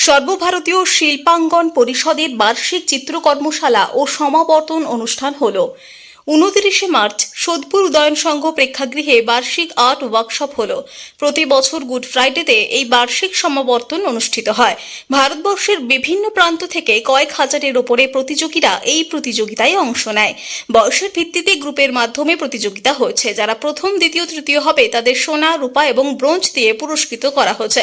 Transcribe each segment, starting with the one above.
সর্বভারতীয় শিল্পাঙ্গন পরিষদের বার্ষিক চিত্রকর্মশালা ও সমাবর্তন অনুষ্ঠান হল। উনত্রিশে মার্চ সোদপুর উদয়ন সংঘ প্রেক্ষাগৃহে বার্ষিক আর্ট ওয়ার্কশপ হল। প্রতি বছর গুড ফ্রাইডেতে এই বার্ষিক সমাবর্তন অনুষ্ঠিত হয়। ভারতবর্ষের বিভিন্ন প্রান্ত থেকে কয়েক হাজারের ওপরে প্রতিযোগীরা এই প্রতিযোগিতায় অংশ নেয়। বয়সের ভিত্তিতে গ্রুপের মাধ্যমে প্রতিযোগিতা হয়েছে। যারা প্রথম, দ্বিতীয়, তৃতীয় হবে, তাদের সোনা, রূপা এবং ব্রোঞ্জ দিয়ে পুরস্কৃত করা হয়েছে।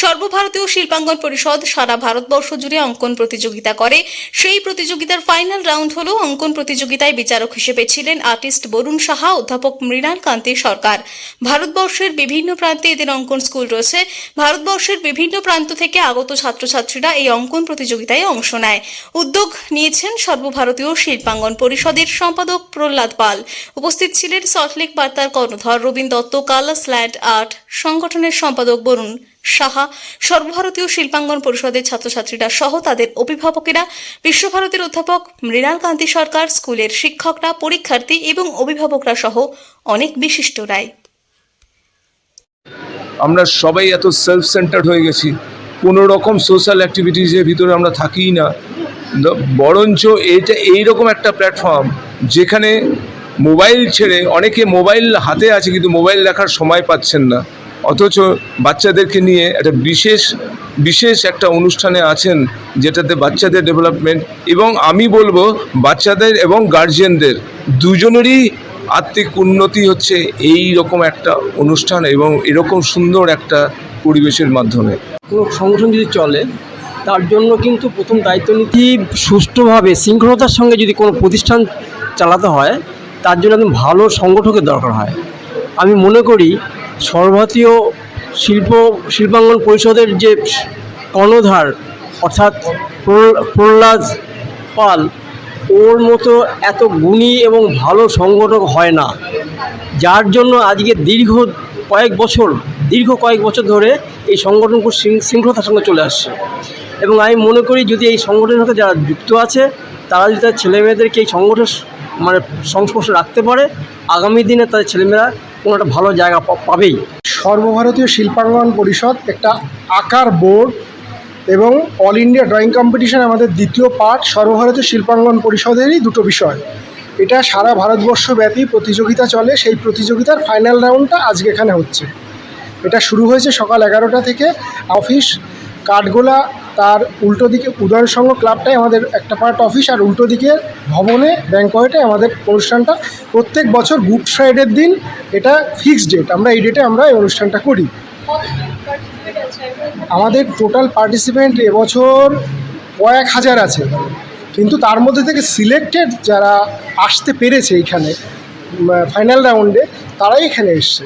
সর্বভারতীয় শিল্পাঙ্গন পরিষদ সারা ভারতবর্ষ জুড়ে অঙ্কন প্রতিযোগিতা করে। সেই প্রতিযোগিতার ফাইনাল রাউন্ড হল অঙ্কন প্রতিযোগিতায় বিচারক হিসেবে ছিলেন আর্টিস্ট বরুণ সাহা, অধ্যাপক মৃণাল কান্তি সরকার। ভারতবর্ষের বিভিন্ন প্রান্তে এদের অঙ্কন স্কুল রয়েছে। ভারতবর্ষের বিভিন্ন প্রান্ত থেকে আগত ছাত্রছাত্রীরা এই অঙ্কন প্রতিযোগিতায় অংশ নেয়। উদ্যোগ নিয়েছেন সর্বভারতীয় শিল্পাঙ্গন পরিষদের সম্পাদক প্রহ্লাদ পাল। উপস্থিত ছিলেন সল্টলেক বার্তার কর্ণধর রবীন দত্ত, কালাস ল্যান্ড আর্ট সংগঠনের সম্পাদক বরুণ সাহা, সর্বভারতীয় শিল্পাঙ্গন পরিষদের ছাত্রছাত্রীরা সহ তাদের অভিভাবকেরা, বিশ্বভারতীর অধ্যাপক মৃণাল কান্তি সরকার, স্কুলের শিক্ষকরা, পরীক্ষার্থী এবং অভিভাবকরা সহ অনেক বিশিষ্ট রায়। আমরা সবাই এত সেলফ সেন্টার্ড হয়ে গেছি। কোনো রকম সোশ্যাল অ্যাক্টিভিটিসের ভিতরে আমরা থাকিই না। বরঞ্চ এটা এইরকম একটা প্ল্যাটফর্ম যেখানে মোবাইল ছেড়ে অনেকে মোবাইল হাতে আছে কিন্তু মোবাইল দেখার সময় পাচ্ছেন না। অথচ বাচ্চাদেরকে নিয়ে একটা বিশেষ বিশেষ একটা অনুষ্ঠানে আছেন যেটাতে বাচ্চাদের ডেভেলপমেন্ট এবং আমি বলব বাচ্চাদের এবং গার্জিয়ানদের দুজনেরই আত্মিক উন্নতি হচ্ছে এই রকম একটা অনুষ্ঠান এবং এরকম সুন্দর একটা পরিবেশের মাধ্যমে। কোনো সংগঠন যদি চলে, তার জন্য কিন্তু প্রথম দায়িত্ব নীতি সুষ্ঠুভাবে, শৃঙ্খলতার সঙ্গে যদি কোনো প্রতিষ্ঠান চালাতে হয়, তার জন্য একদম ভালো সংগঠকের দরকার হয়। আমি মনে করি সর্বভারতীয় শিল্প, শিল্পাঙ্গন পরিষদের যে কর্ণধার, অর্থাৎ প্রহ্ল- প্রহ্লাদ পাল, ওর মতো এত গুণী এবং ভালো সংগঠক হয় না। যার জন্য আজকে দীর্ঘ কয়েক বছর, দীর্ঘ কয়েক বছর ধরে এই সংগঠন খুব শৃঙ্খলতার সঙ্গে চলে আসছে। এবং আমি মনে করি যদি এই সংগঠনের সাথে যারা যুক্ত আছে, তারা যদি তার ছেলেমেয়েদেরকে এই সংগঠন মানে সংস্পর্শে রাখতে পারে, আগামী দিনে তাদের ছেলেমেয়েরা কোনো একটা ভালো জায়গা পাবেই। সর্বভারতীয় শিল্পাঙ্গন পরিষদ একটা আকার বোর্ড এবং অল ইন্ডিয়া ড্রয়িং কম্পিটিশন আমাদের দ্বিতীয় পার্ট সর্বভারতীয় শিল্পাঙ্গন পরিষদেরই দুটো বিষয়। এটা সারা ভারতবর্ষব্যাপী প্রতিযোগিতা চলে, সেই প্রতিযোগিতার ফাইনাল রাউন্ডটা আজকে এখানে হচ্ছে। এটা শুরু হয়েছে সকাল এগারোটা থেকে। অফিস, কাঠগোলা তার উল্টো দিকে উদয়ন সংঘ ক্লাবটাই আমাদের একটা পার্ট অফিস আর উল্টো দিকে ভবনে ব্যাঙ্কয়েটে আমাদের অনুষ্ঠানটা। প্রত্যেক বছর গুড ফ্রাইডের দিন এটা ফিক্সড ডেট আমরা এই ডেটে আমরা এই অনুষ্ঠানটা করি। আমাদের টোটাল পার্টিসিপেন্ট এবছর কয়েক হাজার আছে। কিন্তু তার মধ্যে থেকে সিলেক্টেড যারা আসতে পেরেছে এইখানে ফাইনাল রাউন্ডে তারাই এখানে এসছে।